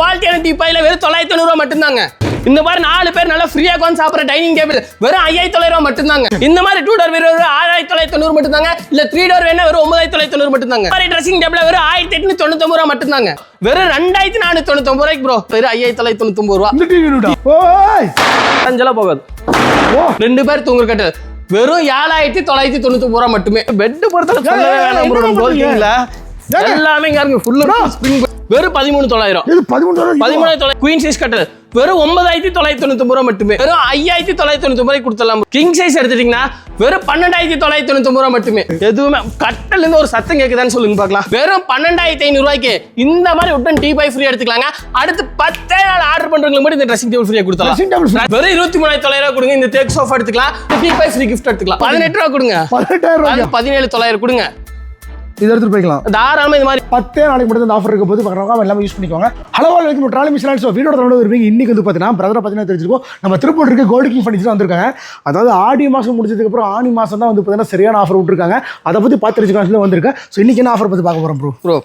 குவாலிட்டியான டீப்பாயில வெறும் தொள்ளாயிரத்தி தொண்ணூறு ரூபா மட்டும்தாங்க. இந்த மாதிரி நாலு பேர் நல்லா ஃப்ரீயா உட்காந்து சாப்பிட்ற டைனிங் டேபிள் வெறும் ஐயாயிரத்தி தொள்ளாயிரம் மட்டும்தாங்க. இந்த மாதிரி டூ டோர் வெறும் ஆயிரத்தி தொள்ளாயிரத்தி தொண்ணூறு மட்டும்தாங்க. இல்ல த்ரீ டோர் வேணா வெறும் ஒன்பதாயிரத்தி தொள்ளாயிரத்தி தொண்ணூறு மட்டும்தாங்க. மாதிரி ட்ரெஸ்ஸிங் டேபிள் வெறும் ஆயிரத்தி எட்நூத்தி தொண்ணூத்தி ரூபா மட்டும்தாங்க. வெறும் ரெண்டாயிரத்தி நானூத்தி தொண்ணூத்தி ரூபாய்க்கு ப்ரோ வெறும் ஐயாயிரத்தி தொள்ளாயிரத்தி தொண்ணூத்தி ரூபா. அஞ்சலா போகாது. ரெண்டு பேர் தூங்குற கட்டு. வெறும் ஏழாயிரத்தி தொள்ளாயிரத்தி தொண்ணூத்தி ரூபா மட்டுமே. பெட் பொறுத்தல எல்லாமே இங்க இருக்கு. ஃபுல்லா ஸ்ப்ரிங் வெறும் பதிமூணு தொள்ளாயிரம். இது பதிமூணு பதிமூணாயிரத்தி தொள்ளாயிரம். குயின் சைஸ் கட்டல் வெறும் ஒன்பதாயிரத்தி தொள்ளாயிரத்தி தொண்ணூத்தி ரூபா மட்டுமே. வெறும் ஐயாயிரத்தி தொள்ளாயிரத்தி தொண்ணூத்தி ரூபாய் கொடுத்துடலாம். கிங் சைஸ் எடுத்துட்டீங்கன்னா வெறும் பன்னெண்டாயிரத்தி தொள்ளாயிரத்தி தொண்ணூத்தி ரூபா மட்டுமே. எதுவுமே கட்டல இருந்து ஒரு சத்தம் கேக்குதான்னு சொல்லுங்க பார்க்கலாம் வெறும் பன்னெண்டாயிரத்தி ஐநூறு ரூபாய்க்கு இந்த மாதிரி உட்டன் டீ பை ஃப்ரீ எடுத்துக்கலாங்க. அடுத்து பத்தே நாள் ஆர்டர் பண்றவங்களுக்கு மட்டும் இந்த ட்ரெஸ்ஸிங் டேபிள் ஃப்ரீயா கொடுத்தலாம் வெறும் இருபத்தி மூணாயிரத்தி தொள்ளாயிரம் கொடுங்க. இந்த தேக் சோஃபா எடுத்துக்கலாம். டீ பை ஃப்ரீ கிஃப்ட் எடுத்துக்கலாம். பதினெட்டு ரூபா கொடுங்க. பதினெட்டாயிரம் பதினேழு தொள்ளாயிரம் கொடுங்க. இது எடுத்துட்டு போய்க்கலாம். தாராளமா இந்த மாதிரி பத்தே நாளைக்கு மட்டும் இந்த ஆஃபர் இருக்க போது பார்க்குறவங்க எல்லாமே யூஸ் பண்ணிக்கோங்க hello welcome trolley mission so video தொடர்ந்து இருப்பீங்க இன்னைக்கு வந்து பார்த்தீங்கன்னா பிரதரை பார்த்தீங்கன்னா தெரிஞ்சிருக்கோம். நம்ம திருப்பூர் இருக்க கோல்டு கிங் ஃபர்னிச்சர் வந்திருக்காங்க. அதாவது ஆடி மாதம் முடிச்சதுக்கப்புறம் ஆணி மாதம் தான் வந்து பார்த்தீங்கன்னா சரியான ஆஃபர் விட்டுருக்காங்க. அதை பற்றி பார்த்து தெரிஞ்சுக்கலாம் சொல்லி வந்திருக்கேன். ஸோ இன்னைக்கு என்ன ஆஃபர் பற்றி பார்க்க போகிறோம் ப்ரோ ப்ரோ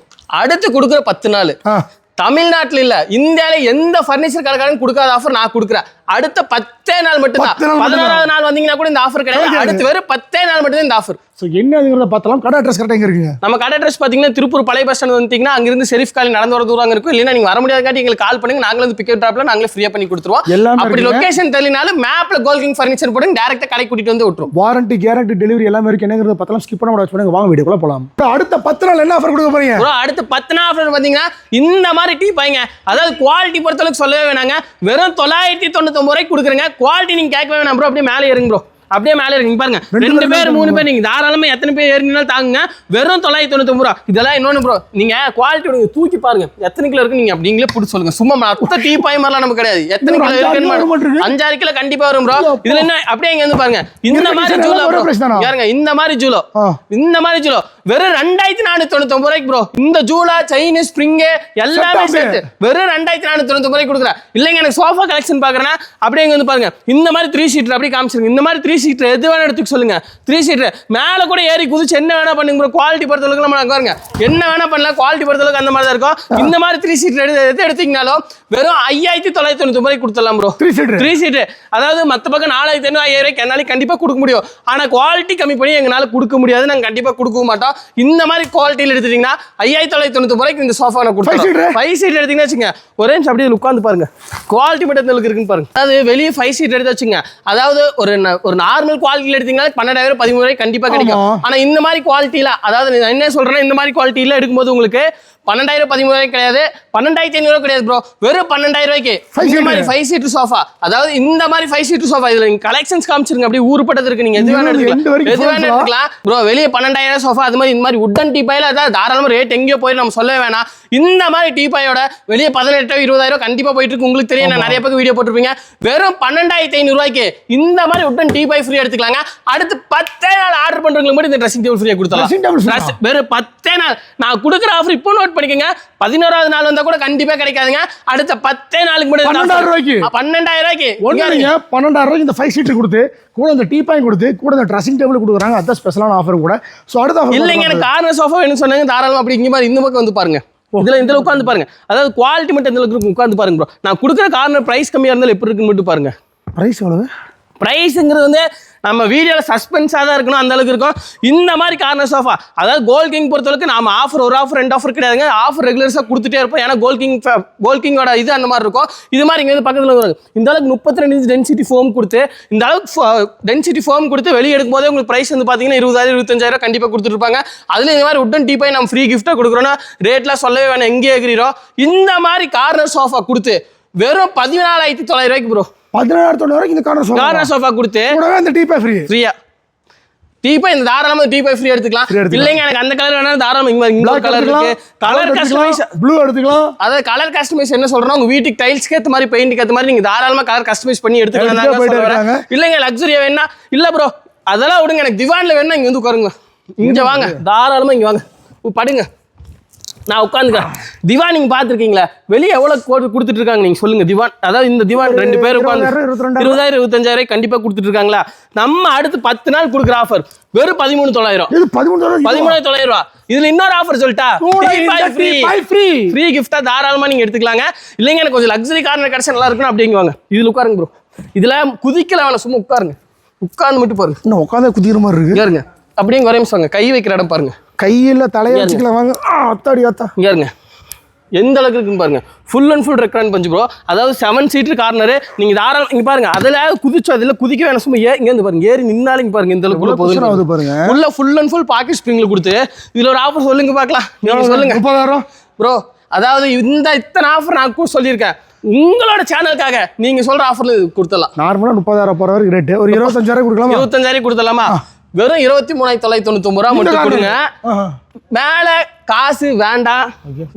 அடுத்து கொடுக்குற பத்து நாள். ஆ. தமிழ்நாட்டுல இல்ல இந்தியால எந்த ஃபர்னிச்சர் கடைக்காரன் கொடுக்காத ஆஃபர் நான் கொடுக்குறேன். அடுத்த பத்தே நாள் மட்டும்தான். பதினோராவது நாள் வந்தீங்கன்னா கூட இந்த ஆஃபர் கிடையாது. அடுத்து வெறும் பத்தே நாள் மட்டும்தான் இந்த ஆஃபர் ஸோ என்னதுங்கிறத பார்த்தலாம். கடை அட்ரஸ் கரெக்டாக எங்கே இருக்குங்க? நம்ம கடை அட்ரஸ் பாத்தீங்கன்னா திருப்பூர் பழைய பஸ் ஸ்டாண்ட் வந்தீங்கன்னா அங்கிருந்து செரிஃப் காலி நடந்து வர தூரம் அங்க இருக்கும். இல்லைன்னா நீங்க வர முடியாதங்காட்டி எங்களுக்கு கால் பண்ணுங்க. நாங்களே வந்து பிக்கப் ட்ராப்ல நாங்களே ஃப்ரீயா பண்ணி கொடுத்துருவோம். எல்லாமே அப்படி. லொகேஷன் தெரியலனாலும் மேப்ல கோல்கிங் ஃபர்னிச்சர் போட்டு டேரக்டா கடை கூட்டிட்டு வந்து விட்டுரும். வாரண்டி கேரண்டி டெலிவரி எல்லாமே இருக்கு. என்னங்கிறத பார்த்தலாம் ஸ்கிப் பண்ண முடியாது. வாங்க வீடியோக்குள்ள போகலாம் அடுத்த பத்து நாள் என்ன ஆஃபர் கொடுக்க போறீங்க? அடுத்து பத்து நாள் ஆஃபர் பார்த்தீங்கன்னா இந்த மாதிரி குவாலிட்டி பைங்க அதாவது குவாலிட்டி பொறுத்தளவுக்கு சொல்லவே வேணாங்க. வெறும் தொள்ளாயிரத்தி தொண்ணூத்தொம்பது ரூபாய்க்கு கொடுக்குறேங்க. குவாலிட்டி நீங்க கேட்கவே வேணாம் ப்ரோ அப்படியே மேலே இருங்க ப்ரோ அப்படியே மேலே இருக்கு. பாருங்க. ரெண்டு பேர் மூணு பேர். நீங்க தாராளமா எத்தனை பேர் ஏறினாலும் தாங்குங்க. வெறும் தொள்ளாயிரத்தி தொண்ணூத்தொம்பது ரூபா. இதெல்லாம் இன்னொன்று ப்ரோ நீங்க குவாலிட்டி நீங்க தூக்கி பாருங்க. எத்தனை கிலோ இருக்கு நீங்க அப்படிங்களே பிடிச்சி சொல்லுங்க. சும்மா மொத்த டீ பாய் மாதிரிலாம் நமக்கு கிடையாது. எத்தனை கிலோ. இருக்குன்னு அஞ்சாறு கிலோ கண்டிப்பா வரும் ப்ரோ இதுல என்ன அப்படியே இங்க வந்து பாருங்க. இந்த மாதிரி ஜூலோ? பாருங்க இந்த மாதிரி ஜூலோ. இந்த மாதிரி ஜூலோ. வெறும் ரெண்டாயிரத்தி நானூத்தி தொண்ணூத்தி ரூபாய்க்கு ப்ரோ இந்த ஜூலா செயின் ஸ்ப்ரிங் எல்லாமே. சேர்த்து வெறும் ரெண்டாயிரத்தி நானூத்தி தொண்ணூத்தி ரூபாய்க்கு கொடுக்குறேன். இல்லைங்க எனக்கு சோஃபா கலெக்ஷன் பாக்குறேன்னா அப்படியே இங்க வந்து பாருங்க. இந்த மாதிரி த்ரீ சீட்டர் அப்படியே காமிச்சிருங்க. இந்த மாதிரி த்ரீ சீட்டர் எது வேணா எடுத்துக்க சொல்லுங்க. த்ரீ சீட்டர் மேல கூட ஏறி குதிச்சு என்ன வேணா பண்ணுங்க. ப்ரோ குவாலிட்டி பொறுத்தளவுக்கு நம்ம பாருங்க. என்ன வேணா பண்ணலாம். குவாலிட்டி பொறுத்தளவுக்கு அந்த மாதிரி தான் இருக்கும். இந்த மாதிரி த்ரீ சீட்டர் எடுத்து எது எடுத்தீங்கனாலும் வெறும் ஐயாயிரத்தி தொள்ளாயிரத்தி தொண்ணூத்தி ரூபாய்க்கு கொடுத்துடலாம் bro three seater three seat அதாவது மற்ற பக்கம் நாலாயிரத்தி ஐநூறு ஐயாயிரம் ரூபாய்க்கு என்னால கண்டிப்பா கொடுக்க முடியும். ஆனா குவாலிட்டி கம்மி பண்ணி எங்களால கொடுக்க முடியாது. நாங்க கண்டிப்பா கொடுக்க மாட்டோம். இந்த மாதிரி குவாலிட்டியில் எடுத்துட்டீங்கன்னா ஐயாயிரத்தி தொள்ளாயிரத்தி தொண்ணூத்தி ரூபாய்க்கு இந்த சோஃபா நான் seater? கொடுத்துருவேன் ஃபைவ் சீட் எடுத்தீங்கன்னா வச்சுங்க ஒரே நிமிஷம் அப்படியே உட்காந்து பாருங்க. குவாலிட்டி மட்டும் எந்த அளவுக்கு இருக்குன்னு பாருங்க. அதாவது வெளியே ஃபைவ் சீட் எடுத்து வச்சுங்க அதாவது ஒரு ஒரு நார்மல் குவாலிட்டியில் எடுத்தீங்கன்னா பன்னெண்டாயிரம் பதிமூணு ரூபாய் கண்டிப்பா கிடைக்கும். ஆமா. ஆனா இந்த மாதிரி குவாலிட்டியில அதாவது நான் என்ன சொல்றேன்னா இந்த மாதிரி குவாலிட்டியில எடுக்கும்போது உங்களுக்கு பன்னெண்டாயிரம் பதிமூணாயிரம் கிடையாது. பன்னெண்டாயிரத்தி ஐநூறு கிடையாது ப்ரோ வெறும் பன்னெண்டாயிரம் ரூபாய்க்கு. இந்த. மாதிரி ஃபைவ் சீட்டு சோஃபா அதாவது இந்த மாதிரி ஃபைவ் சீட்டு சோஃபா இதுல நீங்க கலெக்ஷன்ஸ் காமிச்சிருங்க. அப்படியே ஊருப்பட்டது இருக்கு. நீங்க எது வேணா எடுத்துக்கலாம். எது வேணா. எடுத்துக்கலாம். ப்ரோ வெளியே பன்னெண்டாயிரம் சோஃபா அது மாதிரி இந்த மாதிரி உட்டன் டீப்பாயில அதாவது தாராளமா ரேட் எங்கேயோ போய் நம்ம சொல்லவே வேணாம். இந்த மாதிரி டீப்பாயோட வெளியே பதினெட்டு இருபதாயிரம் கண்டிப்பா போயிட்டு இருக்கு. உங்களுக்கு தெரியும். நான் நிறைய பேருக்கு வீடியோ போட்டிருப்பீங்க. வெறும் பன்னெண்டாயிரத்தி ஐநூறு ரூபாய்க்கு இந்த மாதிரி உட்டன் டீபாய் ஃப்ரீ எடுத்துக்கலாங்க. அடுத்து பத்தே நாள் ஆர்டர் பண்றவங்களுக்கு மட்டும் இந்த ட்ரெஸ்ஸிங் டேபிள் ஃப்ரீயா? கொடுத்தலாம் வெறும் பத்தே நாள். நான் கொடுக்குற ஆஃபர் இப்போ நோட் பண்ணிக்கோங்க. பதினோராவது நாள் வந்தா கூட கண்டிப்பா கிடைக்காதுங்க. அடுத்த பத்தே நாளுக்கு மட்டும் பன்னெண்டாயிரம். ரூபாய்க்கு? பன்னெண்டாயிரம் ரூபாய்க்கு. ஒன்று இங்க இல்லைங்க. பன்னெண்டாயிரம் ரூபாய்க்கு இந்த ஃபைவ் சீட்டர் கொடுத்து கூட இந்த டீ பாய் கொடுத்து கூட இந்த ட்ரெஸ்ஸிங் டேபிள் கொடுக்குறாங்க. அதான் ஸ்பெஷலான ஆஃபர் கூட. ஸோ அடுத்த ஆஃபர் இல்லைங்க எனக்கு கார்னர் சோஃபா வேணும்னு சொன்னாங்க. தாராளமா அப்படி இங்க மாதிரி இந்த பக்கம் வந்து பாருங்க. இதுல இந்த உட்காந்து பாருங்க. அதாவது குவாலிட்டி மட்டும் இந்த உட்காந்து பாருங்க ப்ரோ நான் கொடுக்குற கார்னர் பிரைஸ் கம்மியா இருந்தாலும் எப்படி இருக்குன்னு மட்டும் பாருங்க. ப்ரைஸ் எவ்வளவு? ப்ரைஸுங்கிறது வந்து நம்ம வீடியோவில் சஸ்பென்ஸாக தான் இருக்கணும். அந்த அளவுக்கு இருக்கும். இந்த மாதிரி கார்னர் சோஃபா அதாவது கோல் கிங் பொறுத்தளவுக்கு நம்ம ஆஃபர் ஒரு ஆஃபர் ரெண்டு ஆஃபர் கிடையாதுங்க. ஆஃபர் ரெகுலர்ஸாக கொடுத்துட்டே இருப்போம். ஏன்னா கோல் கிங் கோல் கிங்கோட இது அந்த மாதிரி இருக்கும். இது மாதிரி இங்கே வந்து பக்கத்தில் வரும். இந்த அளவுக்கு முப்பத்தி ரெண்டு இன்ச் டென்சிட்டி ஃபோம் கொடுத்து இந்த அளவுக்கு டென்சிட்டி ஃபோம் கொடுத்து வெளியே எடுக்கும் போதே உங்களுக்கு ப்ரைஸ் வந்து பார்த்தீங்கன்னா இருபதாயிரம் இருபத்தஞ்சாயிரம் கண்டிப்பாக கொடுத்துருப்பாங்க அதில் இந்த மாதிரி உட்டன் டீ நம்ம ஃப்ரீ கிஃப்ட்டாக கொடுக்குறோன்னா ரேட்லாம் சொல்லவே வேணாம். எங்கே எகிறோம் இந்த மாதிரி கார்னர் சோஃபா கொடுத்து வெறும் பதினாலாயிரத்தி தொள்ளாயிரம் ரூபாய்க்கு ப்ரோ பதினாயிரம் தொண்ணூறு வரைக்கும் இந்த கார்னர் சொல்லுங்க கார்னர் சோஃபா கொடுத்து கூடவே இந்த டீ பாய் ஃப்ரீ ஃப்ரீயா டீப்பா இந்த தாராளமா டீப்பா ஃப்ரீ எடுத்துக்கலாம். இல்லைங்க எனக்கு அந்த கலர் வேணாலும் தாராளமா இங்க இன்னொரு கலர் இருக்கு. கலர் கஸ்டமைஸ் ப்ளூ எடுத்துக்கலாம் அதாவது கலர் கஸ்டமைஸ் என்ன சொல்றோம் உங்க வீட்டுக்கு டைல்ஸ்க்கு ஏத்த மாதிரி பெயிண்ட்க்கு ஏத்த மாதிரி நீங்க தாராளமா கலர் கஸ்டமைஸ் பண்ணி எடுத்துக்கலாம். இல்லைங்க லக்ஸரியா வேணா. இல்ல ப்ரோ அதெல்லாம் விடுங்க எனக்கு திவான்ல வேணா இங்க வந்து உட்காருங்க இங்க வாங்க தாராளமா இங்க வாங்க. படுங்க. நான் உட்காந்துக்கிறேன். திவான் நீங்க பாத்துருக்கீங்களா வெளியே எவ்வளவு கோடி கொடுத்துட்டு இருக்காங்க நீங்க சொல்லுங்க திவான். அதாவது இந்த திவான் ரெண்டு பேர் உட்காந்து இருபதாயிரம், இருபத்தி இருபதாயிரம் இருபத்தஞ்சாயிரம் கண்டிப்பா கொடுத்துட்டு இருக்காங்களா? நம்ம அடுத்து பத்து நாள் கொடுக்குற ஆஃபர் வெறும் பதிமூணு தொள்ளாயிரம். பதிமூணு தொள்ளாயிரம் பதிமூணாயிரம் தொள்ளாயிரம் ரூபா. இதுல இன்னொரு ஆஃபர் சொல்லிட்டா ஃப்ரீ ஃப்ரீ ஃப்ரீ கிஃப்டா தாராளமா நீங்க எடுத்துக்கலாங்க. இல்லைங்க எனக்கு கொஞ்சம் லக்ஸரி கார்னர் கிடைச்சா நல்லா இருக்கும் அப்படிங்குவாங்க. இதுல உட்காருங்க ப்ரோ இதுல குதிக்கல வேணாம் சும்மா உட்காருங்க. உட்கார்ந்து மட்டும் பாருங்க. இன்னும் உட்காந்தே குதிக்கிற மாதிரி இருக்கு. இருங்க. அப்படியே வரையும் சொல்லுங்க கை வைக்கிற இடம் பாருங்க. கையில தலையை வச்சுக்கலாம் வாங்க. அத்தாடி அத்தா. இங்க இருங்க. எந்த அளவுக்கு இருக்குன்னு பாருங்க. ஃபுல் அண்ட் ஃபுல் ரெக்ரான் பஞ்சு ப்ரோ அதாவது செவன் சீட்டர் கார்னரு நீங்க தாராளம் இங்க பாருங்க. அதுல குதிச்சு அதுல குதிக்க வேணாம். சும்மா ஏ இங்க இருந்து பாருங்க. ஏறி நின்னாலும் இங்க பாருங்க இந்த அளவுக்கு போகுது பாருங்க. உள்ள ஃபுல் அண்ட் ஃபுல் பாக்கெட் ஸ்ப்ரிங்ல கொடுத்து இதுல ஒரு ஆஃபர் சொல்லுங்க பார்க்கலாம். நீங்க சொல்லுங்க. முப்பதாயிரம். ப்ரோ அதாவது இந்த இத்தனை ஆஃபர் நான் கூட சொல்லியிருக்கேன். உங்களோட சேனலுக்காக நீங்க சொல்ற ஆஃபர்ல கொடுத்துடலாம். நார்மலா முப்பதாயிரம் போற வரைக்கும் ரேட்டு ஒரு இருபத்தஞ்சாயிரம் கொடுக்கலாமா? இருபத்தஞ்சாயிரம் கொடுத்துடலாமா? வெறும் இருபத்தி மூணாயிரத்தி தொள்ளாயிரத்தி தொண்ணூத்தி ரூபா மட்டும் கொடுங்க. மேல காசு வேண்டாம்.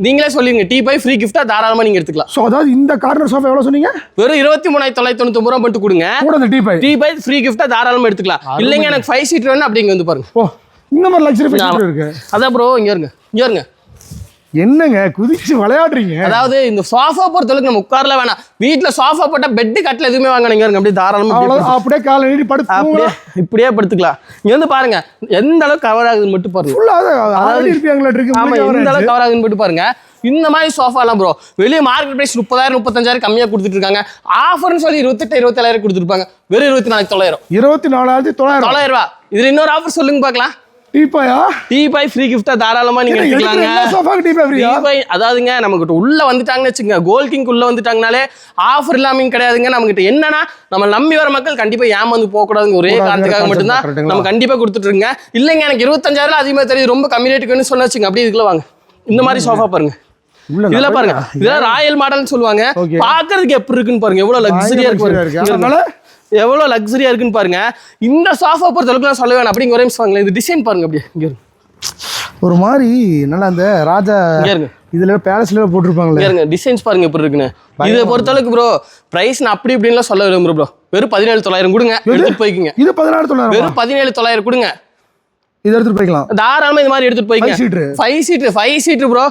நீங்களே சொல்லுங்க டீ பை ஃப்ரீ கிஃப்டா தாராளமா நீங்க எடுத்துக்கலாம். ஸோ அதாவது இந்த கார்னர் சோஃபா எவ்வளோ சொன்னீங்க? வெறும் இருபத்தி மூணாயிரத்தி தொள்ளாயிரத்தி தொண்ணூத்தி ரூபா மட்டும் கொடுங்க. கூட அந்த teapoy teapoy free கிஃப்டா தாராளமா எடுத்துக்கலாம். இல்லைங்க எனக்கு ஃபைவ் சீட் வேணும் அப்படிங்க வந்து பாருங்க. ஓ இந்த மாதிரி லக்ஸரி இருக்கு. அதான் ப்ரோ இங்க இருங்க. இங்க இருங்க. என்னங்க குதிச்சு விளையாடுறீங்க? அதாவது இந்த சோஃபா பொறுத்தளவுக்கு நம்ம உட்கார்ல வேணாம். வீட்ல சோஃபா போட்டா பெட் கட்டில எதுவுமே வாங்க நீங்க இருங்க அப்படியே தாராளமா அப்படியே காலை நீட்டி படுத்து அப்படியே இப்படியே படுத்துக்கலாம். இங்க வந்து பாருங்க எந்த அளவுக்கு கவர் ஆகுதுன்னு மட்டும் பாருங்க. அதாவது ஆமா எந்த அளவுக்கு கவர் ஆகுதுன்னு மட்டும் பாருங்க. இந்த மாதிரி சோஃபாலாம் ப்ரோ வெளியே மார்க்கெட் பிரைஸ் முப்பதாயிரம் முப்பத்தஞ்சாயிரம் கம்மியா கொடுத்துட்டு இருக்காங்க. ஆஃபர்னு சொல்லி இருபத்தெட்டு இருபத்தேழாயிரம் கொடுத்துருப்பாங்க. வெறும் இருபத்தி நாலு தொள்ளாயிரம். இருபத்தி நாலாயிரத்தி தொள்ளாயிரம். தொள்ளாயிரம் ரூபா. இதுல இன்னொரு ஆஃபர் சொல்லுங்க பார்க்கலாம். டீப்பாயா டீ பை ஃப்ரீ கிஃப்டா தாராளமா நீங்க எடுத்துக்கலாங்க. சோஃபாக்கு டீப்பா ஃப்ரீயா டீ பை அதாவதுங்க நமக்கிட்ட உள்ள வந்துட்டாங்கன்னு வச்சுங்க கோல் கிங் உள்ள வந்துட்டாங்கனாலே ஆஃபர் இல்லாமல் கிடையாதுங்க. நம்மகிட்ட என்னன்னா நம்ம நம்பி வர மக்கள் கண்டிப்பா ஏமாந்து போக கூடாதுங்க ஒரே காரணத்துக்காக மட்டும்தான் correct-ங்களா? நம்ம கண்டிப்பா கொடுத்துட்டு இருங்க இல்லைங்க எனக்கு இருபத்தஞ்சாயிரம் அதிகமா தெரியுது. ரொம்ப கம்மி ரேட்டுக்குன்னு சொன்ன வச்சுங்க அப்படியே இதுக்குள்ள வாங்க. இந்த மாதிரி சோஃபா பாருங்க. இதுல பாருங்க. இதெல்லாம் ராயல் மாடல்னு சொல்லுவாங்க. பாக்குறதுக்கு எப்படி இருக்குன்னு பாருங்க. எவ்வளவு லக்ஸரியா இருக்கு. Luxury-ஆ பாருங்க. இருக்கு. இங்க இருங்க. அதனால? எவ்வளவு லக்ஸரியா இருக்குன்னு பாருங்க. இந்த சோஃபா பொறுத்த அளவுக்கு நான் சொல்ல வேணாம். அப்படிங்க ஒரே நிமிஷம் இது டிசைன் பாருங்க அப்படியே. இங்க இருங்க. ஒரு மாதிரி நல்லா அந்த ராஜா இருங்க. இதுல பேலஸ்ல போட்டிருப்பாங்களே பாருங்க டிசைன்ஸ் பாருங்க எப்படி இருக்குன்னு. இதை பொறுத்தளவுக்கு ப்ரோ பிரைஸ் நான் அப்படி இப்படின்லாம் சொல்ல விரும்புறேன் ப்ரோ வெறும் பதினேழு தொள்ளாயிரம் கொடுங்க. எடுத்துட்டு போய்க்குங்க. இது பதினாறு தொள்ளாயிரம்? வெறும் பதினேழு தொள்ளாயிரம் கொடுங்க. இது எடுத்துட்டு போய்க்கலாம். தாராளமா இந்த மாதிரி எடுத்துட்டு seater. Five seat five seat bro?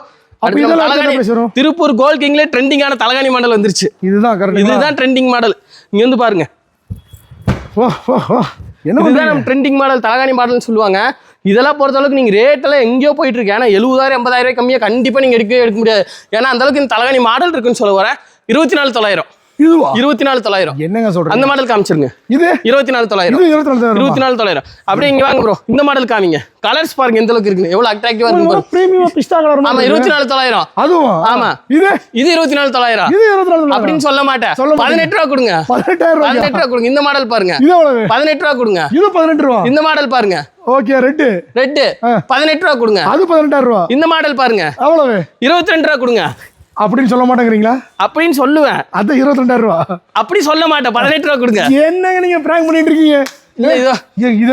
Tiruppur கோல் கிங்ல ட்ரெண்டிங்கான தலகாணி மாடல் வந்துருச்சு. இதுதான் இதுதான் ட்ரெண்டிங் மாடல் இங்க வந்து பாருங்க. ஓ ஓ என்ன நம்ம ட்ரெண்டிங் மாடல் தலகாணி மாடல்னு சொல்லுவாங்க. இதெல்லாம் பொறுத்த அளவுக்கு நீங்க ரேட் எல்லாம் எங்கேயோ போயிட்டு இருக்கு. ஏன்னா எழுபதாயிரம் எண்பதாயிரம் ரூபாய் கம்மியா கண்டிப்பா நீங்க எடுக்கவே எடுக்க முடியாது. ஏன்னா அந்த அளவுக்கு இந்த தலகாணி மாடல் இருக்குன்னு சொல்ல வரேன் இருபத்தி நாலு தொள்ளாயிரம். இதுவா? இருபத்தி நாலு தொள்ளாயிரம். என்னங்க அந்த மாடல் காமிச்சிருங்க. இது? இருபத்தி நாலு தொள்ளாயிரம் இருபத்தி நாலு தொள்ளாயிரம். அப்படியே இங்க வாங்க ப்ரோ இந்த மாடல் காமிங்க. கலர்ஸ் பாருங்க எந்த அளவுக்கு இருக்குன்னு. எவ்வளவு அட்ராக்டிவா இருக்கு பிரீமியம் கலர் ஆமா இருபத்தி நாலு தொள்ளாயிரம். அதுவும்? ஆமா. இது? இது இருபத்தி நாலு தொள்ளாயிரம். இது இருபத்தி நாலு அப்படின்னு சொல்ல மாட்டேன். பதினெட்டு ரூபா கொடுங்க. பதினெட்டாயிரம் ரூபாய்? பதினெட்டு ரூபா கொடுங்க. இந்த மாடல் பாருங்க. பதினெட்டு ரூபா கொடுங்க. இது பதினெட்டு ரூபா? இந்த மாடல் பாருங்க. Okay red. ரெட்டு. ஆ. பதினெட்டு ரூபா கொடுங்க. அது பதினெட்டாயிரம் ரூபா? இந்த மாடல் பாருங்க. அவ்வளவு இருபத்தி ரெண்டு ரூபா கொடுங்க. அப்படின்னு சொல்ல மாட்டேங்கிறீங்களா? அப்படின்னு சொல்லுவேன். அது இருபத்தி ரெண்டாயிரம் ரூபா. அப்படி சொல்ல மாட்டேன். பதினெட்டு ரூபா கொடுங்க. என்னங்க நீங்க பிராங்க் பண்ணிட்டு இருக்கீங்க? இதோ.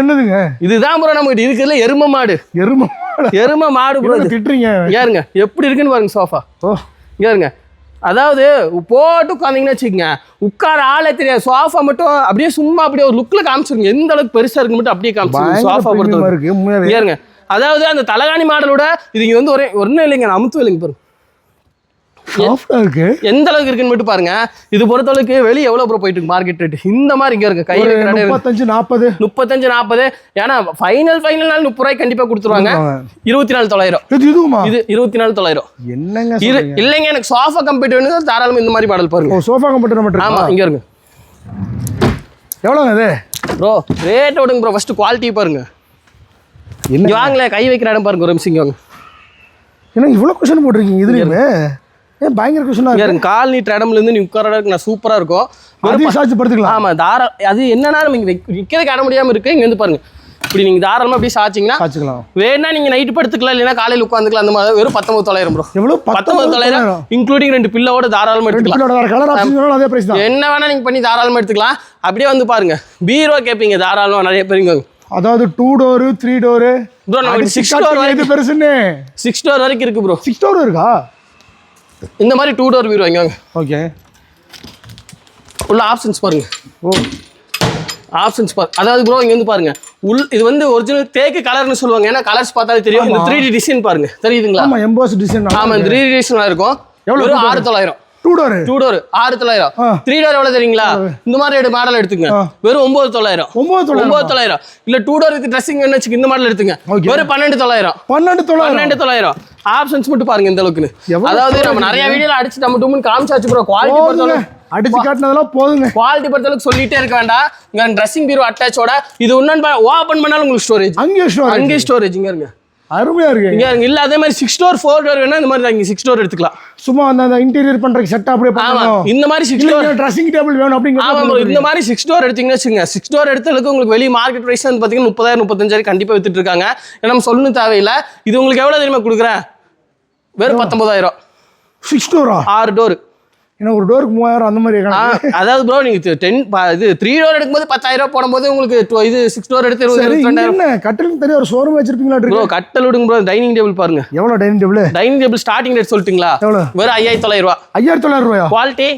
என்னதுங்க? இதுதான் ப்ரோ நமக்கு இருக்குதுல எரும மாடு. எருமை எரும மாடு ப்ரோ திட்டுறீங்க. ஏறுங்க எப்படி இருக்குன்னு பாருங்க சோஃபா ஓ. இங்க இருங்க. அதாவது போட்டு உட்காந்தீங்கன்னு வச்சுக்கோங்க. உட்கார ஆளே தெரியாது. சோஃபா மட்டும் அப்படியே சும்மா அப்படியே ஒரு லுக்ல காமிச்சிருங்க. எந்த அளவுக்கு பெருசா இருக்கு மட்டும் அப்படியே காமிச்சிருங்க. சோஃபா premium-ஆ பொறுத்த இருக்கு. உண்மையாவே. இங்க இருங்க. அதாவது அந்த தலகாணி மாடலோட இது இங்க வந்து ஒரே ஒன்றும் இல்லைங்க. அமுத்து இல்லைங்க பாருங்க. சாஃப்டா இருக்கு எந்த அளவுக்கு இருக்குன்னு மட்டும் பாருங்க. இது பொறுத்த அளவுக்கு வெளியே எவ்வளவு ப்ரோ போயிட்டு இருக்கு? மார்க்கெட் ரேட் இந்த மாதிரி இங்க இருக்கு. கை இருக்கு. முப்பத்தஞ்சு நாற்பது முப்பத்தஞ்சு நாற்பது ஏன்னா ஃபைனல் ஃபைனல் நாள் முப்பது ரூபாய் கண்டிப்பா கொடுத்துருவாங்க. இருபத்தி நாலு தொள்ளாயிரம். இது இதுவுமா? இது இருபத்தி நாலு தொள்ளாயிரம். என்னங்க இது இல்லைங்க எனக்கு சோஃபா கம்பெனி வேணும் தாராளமா இந்த மாதிரி மாடல் பாருங்க. சோஃபா கம்ப்யூட்டர் மட்டும் ஆமா இருக்கா இங்க இருங்க எவ்வளோங்க இது? ப்ரோ ரேட் விடுங்க ப்ரோ ஃபர்ஸ்ட் குவாலிட்டி பாருங்க. வாங்களேன். கை வைக்கிற இடம் பாருங்க ஒரு நிமிஷம் வாங்க. என்ன இவ்வளோ கொஷின் போட்டிருக்கீங்க? இதுலயுமே? பயங்கர கொஷினா இங்க இருக்கு. இருங்க கால் நீட் இடம்ல இருந்து நீ உட்கார இடம் நான் சூப்பரா இருக்கும். அதையும் சாட்சி படுத்துக்கலாம். ஆமா தாரா அது என்னன்னா நம்ம வைக்கிறதுக்கு இடம் முடியாம இருக்கு. இங்க வந்து பாருங்க. இப்படி நீங்க தாராளமா அப்படியே சாச்சிங்கன்னா சாட்சிக்கலாம் வேணா நீங்க நைட் படுத்துக்கலாம் இல்லைன்னா காலையில உட்காந்துக்கலாம் அந்த மாதிரி வெறும் பத்தொன்பது தொள்ளாயிரம் ப்ரோ எவ்வளோ பத்தொன்பது தொள்ளாயிரம் இன்க்ளூடிங் ரெண்டு பில்லோட தாராளமா எடுத்துக்கலாம். அதே பிரைஸ் தான். என்ன வேணா நீங்க பண்ணி தாராளமா எடுத்துக்கலாம். அப்படியே வந்து பாருங்க. பீரோ கேட்பீங்க தாராளமா நிறைய பேர் இங்க அதாவது two door three door bro six door வரைக்கும் பெருசுன்னு? சிக்ஸ் டோர் வரைக்கும் இருக்கு ப்ரோ சிக்ஸ் டோர் இருக்கா? இந்த மாதிரி டூ டோர் பீரோ இங்க வாங்க ஓகே உள்ள ஆப்ஷன்ஸ் பாருங்க. ஓ. ஆப்ஷன்ஸ் பாரு அதாவது ப்ரோ இங்க வந்து பாருங்க. உள் இது வந்து ஒரிஜினல் தேக்கு கலர்னு சொல்லுவாங்க. ஏன்னா கலர்ஸ் பார்த்தாலே தெரியும். இந்த த்ரீ டி டிசைன் பாருங்க. தெரியுதுங்களா? ஆமா எம்போஸ் டிசைன் ஆமா த்ரீ டி டிசைன் இருக்கும். எவ்வளவு வெறும் ஆறு தொள்ளாயிரம். டூ டோர் டூ டோர் ஆறு தொள்ளாயிரம். த்ரீ டோர் எவ்வளவு தெரியுங்களா? இந்த மாதிரி மாடல் எடுத்துங்க. வெறும் ஒன்பது தொள்ளாயிரம். ஒன்பது ஒன்பது தொள்ளாயிரம். இல்ல டூ டோர் வித் ட்ரெஸ்ஸிங் வேணும் வச்சுக்க இந்த மாடல் எடுத்துங்க. வெறும் பன்னெண்டு தொள்ளாயிரம். பன்னெண்டு தொள்ளாயிரம். பன்னெண்டு தொள்ளாயிரம். ஆப்ஷன்ஸ் மட்டும் பாருங்க இந்த அளவுக்கு எவ்வளவு அதாவது நம்ம நிறைய வீடியோல அடிச்சு நம்ம டூமுன்னு காமிச்சாச்சு ப்ரோ குவாலிட்டி பொறுத்தவரை அடிச்சு காட்டினதெல்லாம் போதுங்க. குவாலிட்டி பொறுத்தளவுக்கு சொல்லிட்டே இருக்க வேண்டாம். இங்க ட்ரெஸ்ஸிங் பீரோ அட்டாச்சோட இது இன்னொன்று ஓப்பன் பண்ணாலும் உங்களுக்கு ஸ்டோரேஜ் அங்கே ஸ்டோர் அங்கே ஸ்டோரேஜ் இங்க இருங்க. அருமையா இருக்கு. இங்க இருங்க. இல்ல அதே மாதிரி சிக்ஸ் டோர் ஃபோர் டோர் வேணா இந்த மாதிரி தான். சிக்ஸ் டோர் எடுத்துக்கலாம். சும்மா அந்த இன்டீரியர் பண்றதுக்கு செட் அப்படியே ஆமா. பண்ணணும். இந்த மாதிரி சிக்ஸ் டோர் இல்ல ட்ரெஸ்ஸிங் டேபிள் வேணும் ஆமா. அப்படிங்கிற இந்த மாதிரி சிக்ஸ் டோர் எடுத்தீங்கன்னு வச்சுங்க சிக்ஸ் டோர் எடுத்ததுக்கு உங்களுக்கு வெளிய மார்க்கெட் ப்ரைஸ் வந்து பார்த்தீங்கன்னா முப்பதாயிரம் முப்பத்தஞ்சாயிரம் கண்டிப்பாக வித்துட்டு இருக்காங்க. நம்ம சொல்லணும் தேவையில்லை. இது உங்களுக்கு எவ்வளோ தெரியுமா கொடுக்குறேன்? வெறும் பத்தொன்பதாயிரம். சிக்ஸ் டோரா ஆறு டோர் ஏன்னா ஒரு டோருக்கு மூவாயிரம் அந்த மாதிரி. அதாவது ப்ரோ நீங்க டென் இது த்ரீ டோர் எடுக்கும்போது பத்தாயிரம் போடும்போது உங்களுக்கு இது சிக்ஸ் டோர் எடுத்து இருபது கட்டிலுக்கு தெரிய ஒரு ஷோரூம் வச்சிருப்பீங்களா ப்ரோ இருக்கு? கட்டல் விடுங்க ப்ரோ டைனிங் டேபிள் பாருங்க. எவ்வளவு dining table dining table starting rate சொல்லிட்டுங்களா? எவ்வளவு? வெறும் ஐயாயிரத்தி தொள்ளாயிரம் ரூபா. ஐயாயிரத்தி தொள்ளாயிரம் ரூபாயா? குவாலிட்டி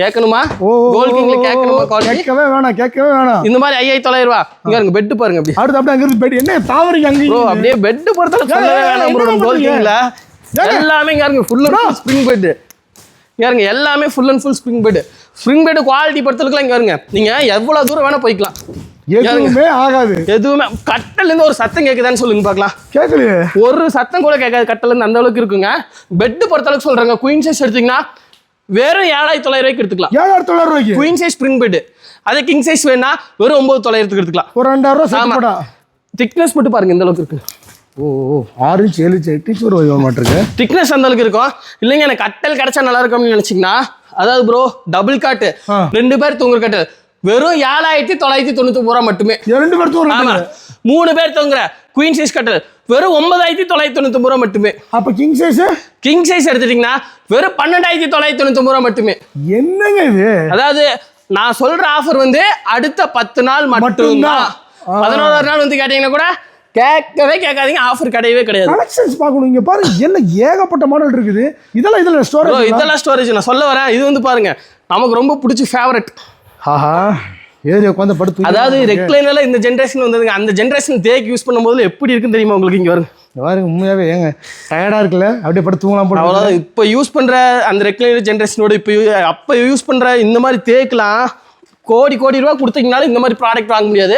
கேட்கணுமா? கோல் கிங்ல கேட்கணுமா? குவாலிட்டி கேட்கவே வேணாம் கேட்கவே வேணாம். இந்த மாதிரி ஐயாயிரத்தி தொள்ளாயிரம் ரூபா. இங்க இருங்க பெட் பாருங்க அப்படி அடுத்து அப்படியே அங்கிருந்து பெட் என்ன தாவரிங்க அங்க அப்படியே பெட் பொறுத்தளவு சொல்லவே வேணாம் ப்ரோ கோல்? கிங்ல? எல்லாமே இங்க இருங்க full and full spring bed இங்க இருங்க எல்லாமே full and full spring bed spring bed quality பொறுத்தளவுக்கு இங்க இருங்க நீங்க எவ்வளவு தூரம் வேணா போய்க்கலாம். எதுவுமே ஆகாது. எதுவுமே கட்டல இருந்து ஒரு சத்தம் கேக்குதான்னு சொல்லுங்க பார்க்கலாம் கேட்கலையே ஒரு சத்தம் கூட கேட்காது கட்டல இருந்து அந்த அளவுக்கு இருக்குங்க. பெட் பொறுத்தளவுக்கு சொல்றாங்க குயின் சைஸ் எடுத்தீங்கன்னா வெறும் ஏழாயிரத்தி தொள்ளாயிரம் ரூபாய்க்கு எடுத்துக்கலாம். ஏழாயிரத்தி தொள்ளாயிரம் ரூபாய்க்கு? குயின் சைஸ் ஸ்ப்ரிங் பெட் அதே கிங் சைஸ் வேணா வெறும் ஒன்பது தொள்ளாயிரத்துக்கு எடுத்துக்கலாம். ஒரு ரெண்டாயிரம் ரூபாய் ஆமா. சேர்த்துப்படா திக்னஸ் மட்டும் பாருங்க இந்த அளவுக்கு இருக்கு. ஓ ஆறு இன்ச் ஏழு இன்ச் எட்டு இன்ச் ஒரு மாட்டிருக்கு திக்னஸ் அந்த அளவுக்கு இருக்கும் இல்லைங்க எனக்கு கட்டல் கிடைச்சா நல்லா இருக்கும் அப்படின்னு நினைச்சீங்கன்னா அதாவது ப்ரோ டபுள் காட்டு. ரெண்டு பேர் தூங்குற கட்டல் வெறும் ஏழாயிரத்தி தொள்ளாயிரத்தி தொண்ணூத்தி ரூபா மட்டுமே. ரெண்டு பேர் ஆமா. மூணு பேர் தூங்குற குயின் சைஸ் கட்டல் வெறும் ஒன்பதாயிரத்தி தொள்ளாயிரத்தி தொண்ணூத்தி ரூபா மட்டுமே. அப்ப கிங் சைஸ் கிங் சைஸ் எடுத்துட்டீங்கன்னா வெறும் பன்னெண்டாயிரத்தி தொள்ளாயிரத்தி தொண்ணூத்தி ரூபா மட்டுமே. என்னங்க இது? அதாவது நான் சொல்ற ஆஃபர் வந்து அடுத்த பத்து நாள் மட்டும்தான். பதினோரு நாள் வந்து கேட்டீங்கன்னா கூட கேட்கவே கேட்காதீங்க ஆஃபர் கிடையவே கிடையாது. கலெக்ஷன்ஸ் பார்க்கணும். இங்க பாருங்க என்ன ஏகப்பட்ட மாடல் இருக்குது. இதெல்லாம் இதுல ஸ்டோரேஜ் இதெல்லாம் ஸ்டோரேஜ் நான் சொல்ல வரேன் இது வந்து பாருங்க நமக்கு ரொம்ப பிடிச்ச ஃபேவரட் ஆஹா ஏறி உட்காந்து படுத்து அதாவது ரெக்லைனர்ல இந்த ஜென்ரேஷன் வந்ததுங்க அந்த ஜென்ரேஷன் தேக் யூஸ் பண்ணும்போது எப்படி இருக்குன்னு தெரியுமா உங்களுக்கு இங்க வரும் பாருங்க உண்மையாவே ஏங்க டயர்டா இருக்குல்ல? அப்படியே படுத்து தூங்கலாம் போல அவ்வளோ இப்போ யூஸ் பண்ற அந்த ரெக்லைனர் ஜென்ரேஷனோட இப்போ அப்போ யூஸ் பண்ற இந்த மாதிரி தேக்கெலாம் கோடி கோடி ரூபா கொடுத்தீங்கனாலும் இந்த மாதிரி ப்ராடக்ட் வாங்க முடியாது.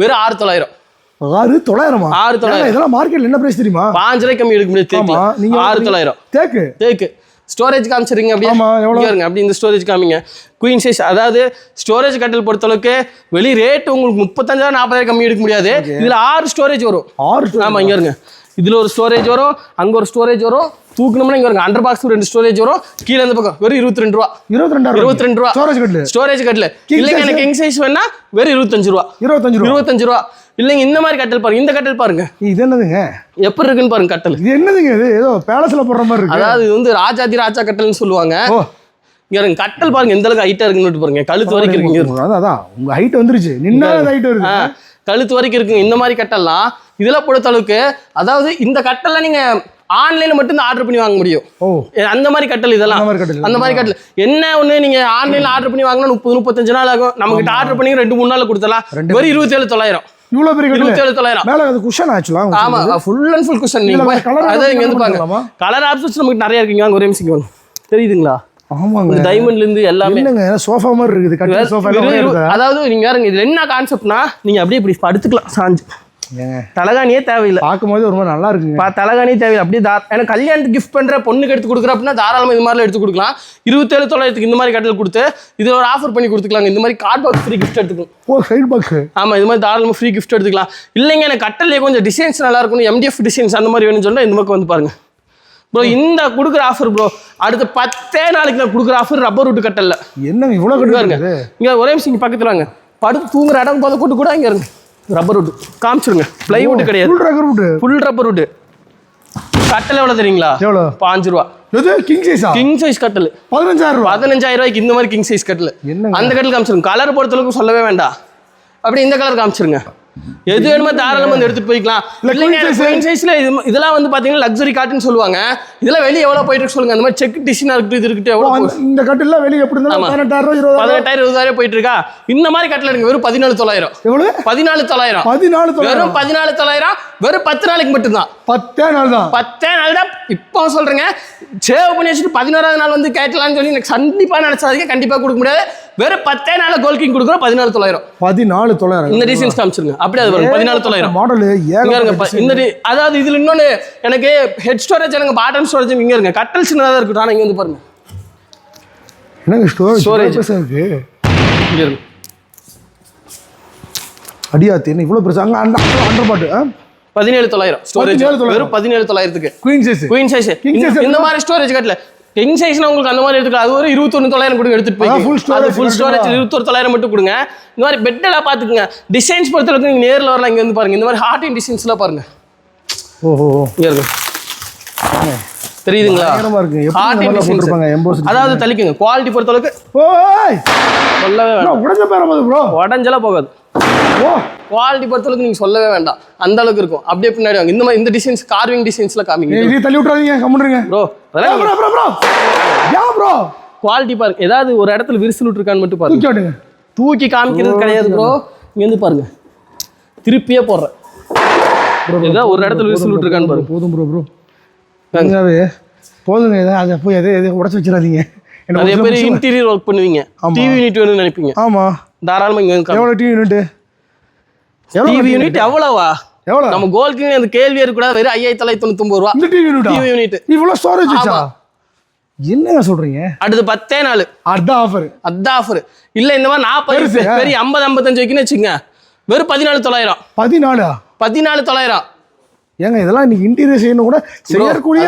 வெறும் ஆறு தொள்ளாயிரம். ஆறு தொள்ளாயிரமா? ஆறு தொள்ளாயிரம். இதெல்லாம் மார்க்கெட்ல என்ன பிரைஸ் தெரியுமா? பாஞ்சு ரூபாய் கம்மி எடுக்க முடியாது ஆமா நீங்க ஆறு தொள்ளாயிரம். தேக்கு? தேக்கு. ஸ்டோரேஜ் காமிச்சிருங்க? இங்க இருங்க அப்படி இந்த ஸ்டோரேஜ் காமிங்க. குயின் சைஸ் அதாவது ஸ்டோரேஜ் கட்டில் பொறுத்தளவுக்கு வெளி ரேட் உங்களுக்கு முப்பத்தஞ்சாயிரம் நாற்பதாயிரம் கம்மி எடுக்க முடியாது. இதுல ஆறு ஸ்டோரேஜ் வரும். ஆறு ஆமா இங்க இருங்க இதுல ஒரு ஸ்டோரேஜ் வரும். அங்க ஒரு ஸ்டோரேஜ் வரும். தூக்கணும்னா இங்க இருங்க அண்டர் பாக்ஸ் ரெண்டு ஸ்டோரேஜ் வரும். கீழே இந்த பக்கம் வெறும் இருபத்தி ரெண்டு ரூபா. இருபத்தி ரெண்டாயிரம் இருபத்தி ரெண்டு ரூபா. ஸ்டோரேஜ் கட்டல. ஸ்டோரேஜ் கட்டில். இல்லைங்க? எனக்கு கிங் சைஸ் வேணா வெறும் இருபத்தஞ்சு ரூபா. இருபத்தஞ்சு ரூபா. இருபத்தஞ்சு ரூபா. இல்லைங்க இந்த மாதிரி கட்டல் பாருங்க இந்த கட்டல் பாருங்க. இது என்னதுங்க? எப்படி இருக்குன்னு பாருங்க கட்டல். இது என்னதுங்க இது? ஏதோ பேலஸ்ல போடுற மாதிரி இருக்கு. அதாவது இது வந்து ராஜாதி ராஜா கட்டல்னு சொல்லுவாங்க. இங்க இருங்க கட்டல் பாருங்க எந்த அளவுக்கு ஹைட்டா இருக்குன்னு பாருங்க. கழுத்து வரைக்கும் இருக்குங்க. அதான் உங்க ஹைட் வந்துருச்சு. நின்னா ஹைட் வருது. கழுத்து வரைக்கும் இருக்குங்க. இந்த மாதிரி கட்டல்லாம் இதெல்லாம் பொறுத்த அளவுக்கு அதாவது இந்த கட்டெல்லாம் நீங்க ஆன்லைன்ல மட்டும் தான் ஆர்டர் பண்ணி வாங்க முடியும். அந்த மாதிரி கட்டல் இதெல்லாம். அந்த மாதிரி கட்டில். என்ன ஒண்ணு நீங்க ஆன்லைன்ல ஆர்டர் பண்ணி வாங்கினா முப்பது முப்பத்தஞ்சு நாள் ஆகும். நம்ம கிட்ட ஆர்டர் பண்ணி ரெண்டு மூணு நாள். கொடுத்தலாம் வெறும் இருபத்தி ஏழு தொள்ளாயிரம். இவ்வளவு பெரிய கட்டில். இருபத்தி ஏழு தொள்ளாயிரம். மேல அது குஷன் ஆக்சுவலா ஆமா ஃபுல் அண்ட் ஃபுல் குஷன் நீங்க அதான் இங்க option வந்து பாருங்க? கலர் ஆப்ஷன்ஸ் நமக்கு நிறைய இருக்குங்க வாங்க ஒரே நிமிஷம் தெரியுதுங்களா? ஆமாங்க. டைமண்ட்ல இருந்து எல்லாமே. என்னங்க சோஃபா மாதிரி இருக்குது. கட்டில் சோஃபா. அதாவது நீங்க பாருங்க இதுல என்ன கான்செப்ட்னா நீங்க அப்படியே இப்படி படுத்துக்கலாம் சாஞ்சு. தலகாணியே தேவையில்லை. பார்க்கும்போது மாதிரி நல்லா இருக்குங்க. பா தலகாணியே தேவையில்லை. அப்படியே தா ஏன்னா கல்யாணத்துக்கு கிஃப்ட் பண்ற பொண்ணுக்கு எடுத்து கொடுக்குற அப்படின்னா தாராளமா இது மாதிரிலாம் எடுத்து கொடுக்கலாம். இருபத்தேழு தொள்ளாயிரத்துக்கு இந்த மாதிரி கட்டல் கொடுத்து இது ஒரு ஆஃபர் பண்ணி கொடுத்துக்கலாங்க. இந்த மாதிரி கார்ட் பாக்ஸ் ஃப்ரீ கிஃப்ட் எடுத்துக்கலாம். ஓ சைடு பாக்ஸ் ஆமா இது மாதிரி தாராளமாக ஃப்ரீ கிஃப்ட் எடுத்துக்கலாம். இல்லைங்க எனக்கு கட்டல்லே கொஞ்சம் டிசைன்ஸ் நல்லா இருக்கணும். எம்டிஎஃப் டிசைன்ஸ் அந்த மாதிரி வேணும்னு சொன்னா இந்த பக்கம் வந்து பாருங்க. ப்ரோ இந்த கொடுக்குற ஆஃபர் ப்ரோ அடுத்த பத்தே நாளைக்கு நான் கொடுக்குற ஆஃபர் ரப்பர் ரூட்டு கட்டல்ல. என்னங்க இவ்வளவு இங்க கட்டு இருங்க இங்க ஒரே இங்க பக்கத்துல வாங்க. படுத்து தூங்குற இடம் போத கொண்டு கூட இங்க இருங்க. ரப்பர் ரூட் காமிச்சிருங்க. பிளைவுட் கிடையாது. ஃபுல் ரெக்ரூட் ஃபுல் ரப்பர் ரூட் கட்டல் எவ்வளவு தெரியுங்களா? எவ்வளோ பாஞ்சு ரூபா. எது? கிங் சைஸா கிங் சைஸ் கட்டல். பதினஞ்சாயிரம் ரூபா. பதினஞ்சாயிரம் ரூபாய்க்கு இந்த மாதிரி கிங் சைஸ் கட்டல்? அந்த கட்டல் காமிச்சிருங்க. கலர் பொறுத்தளவுக்கு சொல்லவே வேண்டாம். அப்படி இந்த கலர் காமிச்சிருங்க. எது வேணுமோ தாராளமா வந்து எடுத்துட்டு போய்க்கலாம். இல்ல, இல்லைங்க இது இதெல்லாம் வந்து பாத்தீங்கன்னா லக்ஸரி காட்டுன்னு சொல்லுவாங்க. இதெல்லாம் வெளியே எவ்வளவு போயிட்டு இருக்கு சொல்லுங்க. அந்த மாதிரி செக் டிஷனா இருக்கட்டும் இது இருக்கட்டும் எவ்வளவு? இந்த கட்டில வெளியே எப்படி இருந்தாலும். பதினெட்டாயிரம் இருபதாயிரம் பதினெட்டாயிரம் இருபதாயிரம் போயிட்டு இருக்கா? இந்த மாதிரி கட்டில் எடுங்க. வெறும் பதினாலு தொள்ளாயிரம். எவ்வளவு? பதினாலு தொள்ளாயிரம். பதினாலு வெறும் பதினாலு தொள்ளாயிரம். வெறும் பத்து நாளைக்கு மட்டும்தான். பத்தே நாள் தான். பத்தே நாள் தான். இப்போ சொல்றேங்க சேவ் பண்ணி வச்சுட்டு பதினோராவது நாள் வந்து கேட்கலாம்னு சொல்லி எனக்கு கண்டிப்பா நினைச்சாதீங்க கண்டிப்பா கொடுக்க முடியாது. வெறும் பத்தே நாள்ல கோல் கிங் கொடுக்குறோம் பதினாலு தொள்ளாயிரம். பதினாலு தொள்ளாயிரம். இந்த டிசைன்ஸ் காமிச்சிருங்க அப்படியே அது வரும் பதினாலு தொள்ளாயிரம். மாடல் இந்த அதாவது இதுல இன்னொன்னு எனக்கு ஹெட் ஸ்டோரேஜ் எனக்கு பாட்டம் ஸ்டோரேஜ் இங்க இருங்க. கட்டல் சின்னதா இருக்கட்டும் ஆனா இங்க வந்து பாருங்க. என்னங்க ஸ்டோரேஜ் Storage. இருக்கு. இங்க இருக்கு அடியாத்து என்ன இவ்வளவு பெருசா? அங்க அந்த அண்டர் பாட்டு பதினேழு தொள்ளாயிரம். ஸ்டோரேஜ் 17,900. வெறும் பதினேழு தொள்ளாயிரத்துக்கு. குயின் சைஸ் குயின் சைஸ் இந்த? மாதிரி ஸ்டோரேஜ் கட்டல. கிங் சைஸ்னா உங்களுக்கு அந்த மாதிரி எடுத்துக்கலாம். அது ஒரு இருபத்தொன்னு தொள்ளாயிரம் கொடுங்க எடுத்துட்டு போய் அது ஃபுல்? ஸ்டோரேஜ் இருபத்தொரு தொள்ளாயிரம் மட்டும் கொடுங்க. இந்த மாதிரி பெட் எல்லாம் பாத்துக்கங்க டிசைன்ஸ் பொறுத்தளவுக்கு நீங்க நேர்ல வரலாம். இங்க வந்து பாருங்க. இந்த மாதிரி ஹார்ட் டிசைன்ஸ்லாம் பாருங்க. ஓஹோ இங்க இருக்கு. தெரியுதுங்களா? அதாவது தள்ளிக்குங்க. குவாலிட்டி பொறுத்தளவுக்கு சொல்லவே உடஞ்ச உடஞ்செல்லாம் போகாது. குவாலிட்டி பொறுத்தளவுக்கு நீங்க சொல்லவே வேண்டாம். அந்த அளவுக்கு இருக்கும். அப்படியே பின்னாடி வாங்க. இந்த மாதிரி இந்த டிசைன்ஸ் கார்விங் டிசைன்ஸ்ல காமிங்க. இது தள்ளி விட்டுறாதீங்க. கம்முன்றீங்க bro bro bro bro ya bro quality பாருங்க. ஏதாவது ஒரு இடத்துல விரிசல் விட்டுருக்கான்னு மட்டும் பாருங்க. தூக்கி காமிக்கிறது கிடையாது ப்ரோ இங்க வந்து பாருங்க. திருப்பியே போடுறேன். ஏதாவது ஒரு இடத்துல விரிசல் விட்டுருக்கான்னு பாருங்க. போதும் ப்ரோ ப்ரோ போதுங்க. அதை போய் எதை எதை உடச்சு வச்சிடாதீங்க. நிறைய பேர் நிமிஷம் இன்டீரியர் ஒர்க் பண்ணுவீங்க. டிவி யூனிட் வேணும்னு நினைப்பீங்க. ஆமா. தாராளமா இங்க எவ்வளோ டிவி யூனிட் டிவி யூனிட் எவ்வளவா? எவ்வளோ நம்ம கோல்க்கு அந்த கேள்வி இருக்கக்கூடாது வெறும் ஐயாயிரத்தி தொள்ளாயிரத்தி தொண்ணூத்தி ரூபா. டிவி யூனிட்டா டிவி யூனிட் இவ்வளோ ஸ்டோரேஜ் வச்சா. என்னங்க சொல்றீங்க? அடுத்து பத்தே நாள். அதான் ஆஃபர் அதான் ஆஃபர் இல்ல இந்த மாதிரி நாற்பது. பெரிய ஐம்பது ஐம்பத்தஞ்சு வைக்கணும்னு வச்சுங்க வெறும் பதினாலு தொள்ளாயிரம். பதினாலா? பதினாலு தொள்ளாயிரம். ஏங்க இதெல்லாம் இன்னைக்கு இன்டீரியர் செய்யணும் கூட செய்யக்கூடிய